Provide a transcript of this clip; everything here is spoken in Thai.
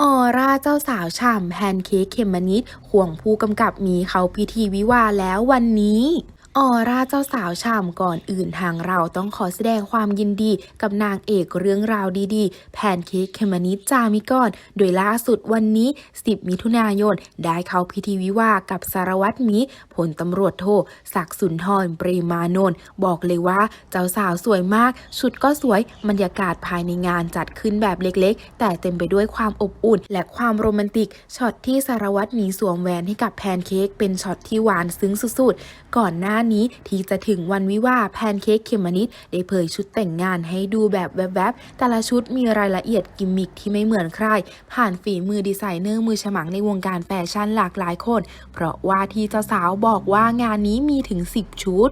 ออร่าเจ้าสาวฉ่ำแพนเค้กเขมมะนิดห่วงผู้กำกับมีเขาพิธีวิวาแล้ววันนี้ ออร่าเจ้าสาวฉ่ำก่อนอื่นทางเราต้องขอแสดงความยินดีกับนางเอกเรื่องราวดีๆ แพนเค้กเขมมะนิจามิกอน โดยล่าสุดวันนี้ 10 มิถุนายน ได้เข้าพิธีวิวากับสารวัตรมีผลตำรวจโทศักดิ์สุนทรปรีมานนท์บอกเลยว่าเจ้าสาวสวยมาก ชุดก็สวยบรรยากาศภายในงานจัดขึ้นแบบเล็กๆ แต่เต็มไปด้วยความอบอุ่น และความโรแมนติกช็อตที่สารวัตรมีสวมแหวนให้กับแพนเค้กเป็นช็อตที่หวานซึ้งสุดๆ ก่อนหน้านี้ที่จะถึงวันวิวาแพนเค้กเขมนิดได้เผยชุดแต่งงานให้ดูแบบแวบๆ แต่ละชุดมีรายละเอียดกิมมิคที่ไม่เหมือนใคร ผ่านฝีมือดีไซเนอร์มือฉมังในวงการแฟชั่นหลากหลายคน เพราะว่าที่เจ้าสาวบอกว่างานนี้มีถึง 10 ชุด